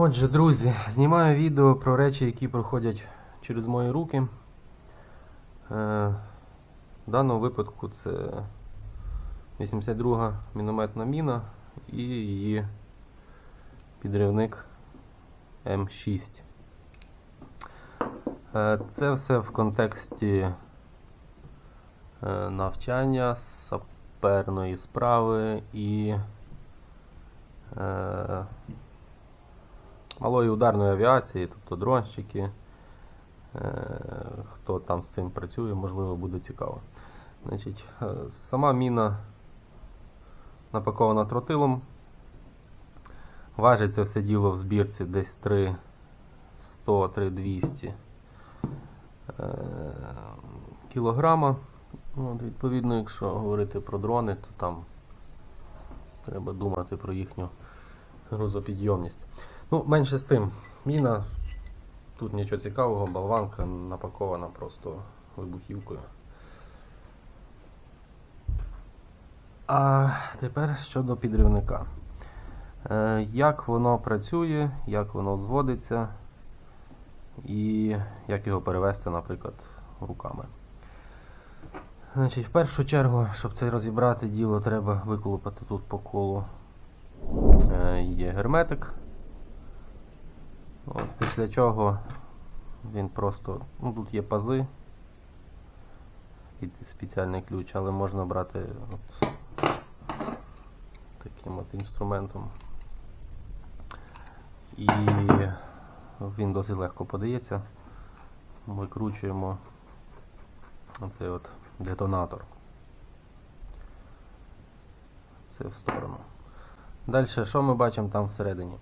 Отже, друзі, знімаю відео про речі, які проходять через мої руки. Е, в даному випадку це 82 мінометна міна і її підривник М6. Е, це все в контексті е, навчання, саперної справи і малої ударної авіації, тобто дронщики. Е, Хто там з цим працює, можливо, буде цікаво. Значить, е, Сама міна напакована тротилом. Важить це все діло в збірці десь 300-3200 е, кілограма. От, відповідно, якщо говорити про дрони, то там треба думати про їхню грузопідйомність. Ну, менше з тим, міна, тут нічого цікавого, болванка напакована просто вибухівкою. А тепер щодо підривника. Е, Як воно працює, як воно зводиться і як його перевести, наприклад, руками. Значить, В першу чергу, щоб це розібрати діло, треба виколупати тут по колу е, є герметик. От, після чого він просто, ну тут є пази і спеціальний ключ, але можна брати от таким от інструментом. І він досить легко подається. Викручуємо оцей от детонатор. Це в сторону. Далі, що ми бачимо там всередині?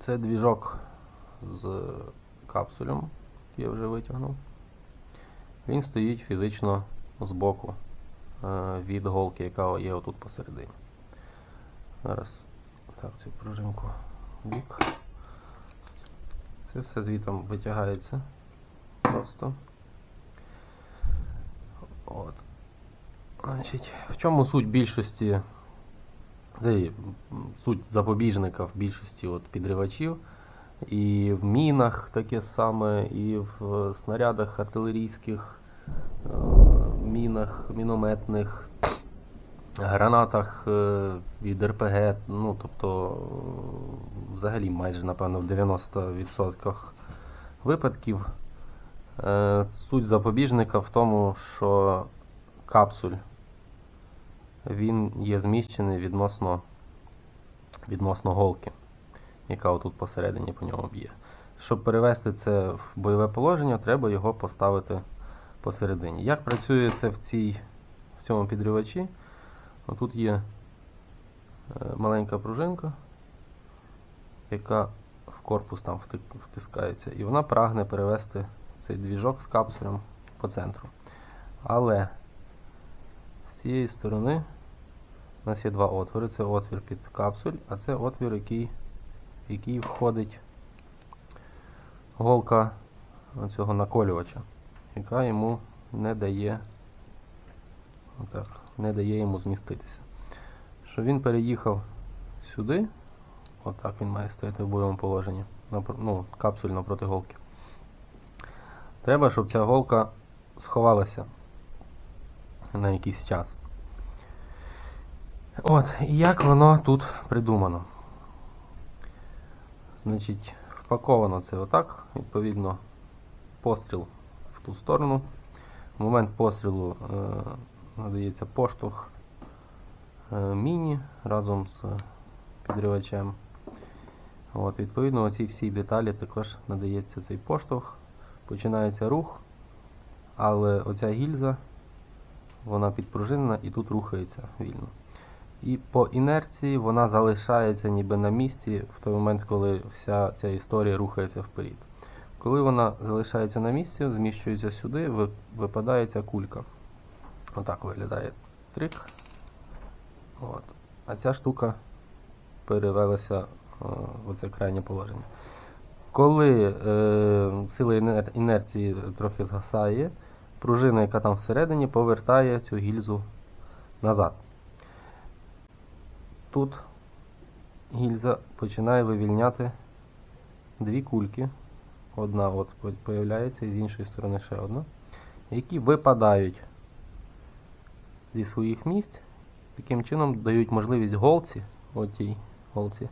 Це двіжок з капсулем, який я вже витягнув. Він стоїть фізично збоку е, від голки, яка є отут посередині. Зараз так, цю пружинку бік. Це все звітом витягається просто. От. Значить, в чому суть більшості це суть запобіжника в більшості от підривачів. І в мінах таке саме, і в снарядах артилерійських, е, мінах, мінометних, гранатах е, від РПГ, ну тобто е, взагалі майже напевно в 90% випадків. Суть запобіжника в тому, що капсуль він є зміщений відносно, відносно голки, яка отут посередині по ньому б'є. Щоб перевести це в бойове положення, треба його поставити посередині. Як працює це в, цій, в цьому підривачі? Тут є е, маленька пружинка, яка в корпус там втискається, і вона прагне перевести цей двіжок з капсулем по центру. Але з цієї сторони у нас є два отвори. Це отвір під капсуль, а це отвір, який, в який входить голка цього наколювача, яка йому не дає, отак, не дає йому зміститися. Щоб він переїхав сюди, отак він має стояти в бойовому положенні, ну, капсуль напроти голки. Треба, щоб ця голка сховалася на якийсь час. От, і як воно тут придумано. Значить, впаковано це отак, відповідно, постріл в ту сторону. В момент пострілу е, надається поштовх е, міні разом з підривачем. От, відповідно, оці всі деталі також надається цей поштовх. Починається рух, але оця гільза, вона підпружинена і тут рухається вільно. І по інерції вона залишається ніби на місці в той момент, коли вся ця історія рухається вперед. Коли вона залишається на місці, зміщується сюди, ви- випадає ця кулька. Отак виглядає трик. От. А ця штука перевелася е, в оце крайнє положення. Коли е, сила інер- інерції трохи згасає, пружина, яка там всередині, повертає цю гільзу назад. Тут гільза починає вивільняти дві кульки. Одна от появляється і з іншої сторони ще одна, які випадають зі своїх місць. Таким чином дають можливість голці, отій голці,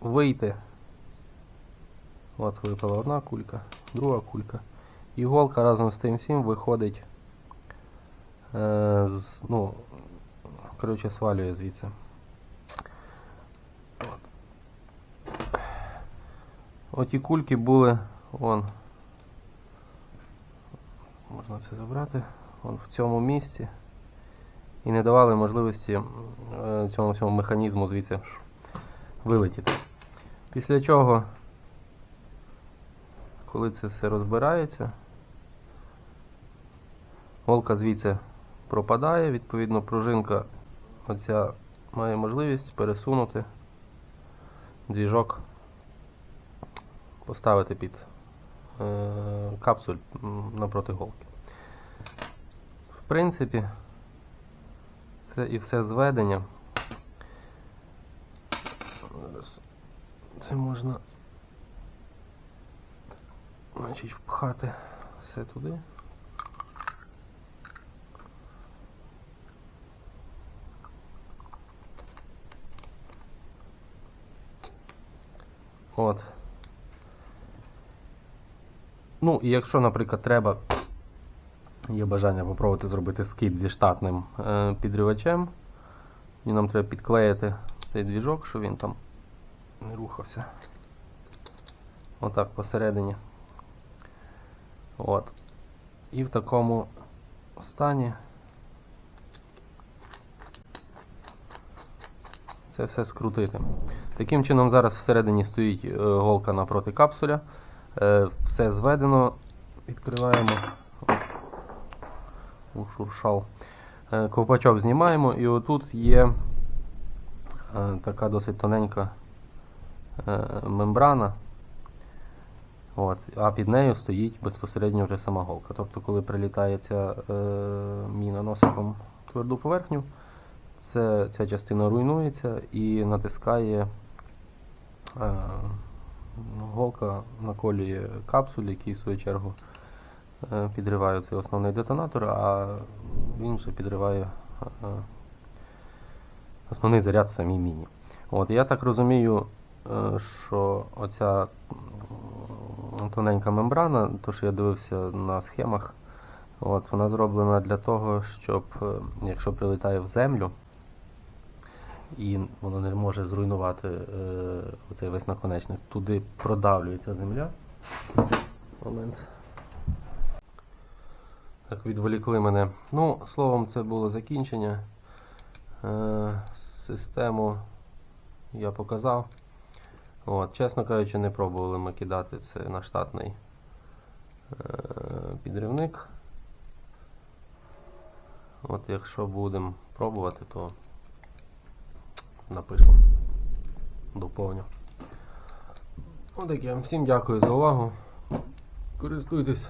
вийти. От випала одна кулька, друга кулька. І голка разом з тим всім виходить. Е, з, ну, коротше, свалює звідси. От. Оті кульки були, вон. Можна це забрати. Вон в цьому місці. І не давали можливості е, цьому всьому механізму звідси вилетіти. Після чого, коли це все розбирається, голка звідси пропадає, відповідно, пружинка оця має можливість пересунути двіжок, поставити під е, капсуль напроти голки. В принципі, це і все зведення. Це можна значить, впхати все туди. От. Ну, і якщо, наприклад, треба, є бажання попробувати зробити скид зі штатним е, підривачем, і нам треба підклеїти цей двіжок, щоб він там не рухався. Отак посередині. От. І в такому стані це все скрутити. Таким чином зараз всередині стоїть е, голка напроти капсуля. Е, все зведено. Відкриваємо. Ушуршал. Е, ковпачок знімаємо і отут є така досить тоненька мембрана. От, а під нею стоїть безпосередньо вже сама голка. Тобто, коли прилітає ця е, міна носиком тверду поверхню, це, ця частина руйнується і натискає голка наколює капсуль, який в свою чергу е, підриває цей основний детонатор, а він вже підриває е, основний заряд в самій міні. От, я так розумію, е, що оця тоненька мембрана, то що я дивився на схемах, от, вона зроблена для того, щоб е, якщо прилітає в землю, і воно не може зруйнувати е, оцей весь наконечник. Туди продавлюється земля. Момент. Так, відволікли мене. Ну, словом, це було закінчення. Е, систему я показав. От, чесно кажучи, не пробували ми кидати це на штатний е, підривник. От якщо будемо пробувати, то напишу. Доповню. Отаке. Всім дякую за увагу. Користуйтесь.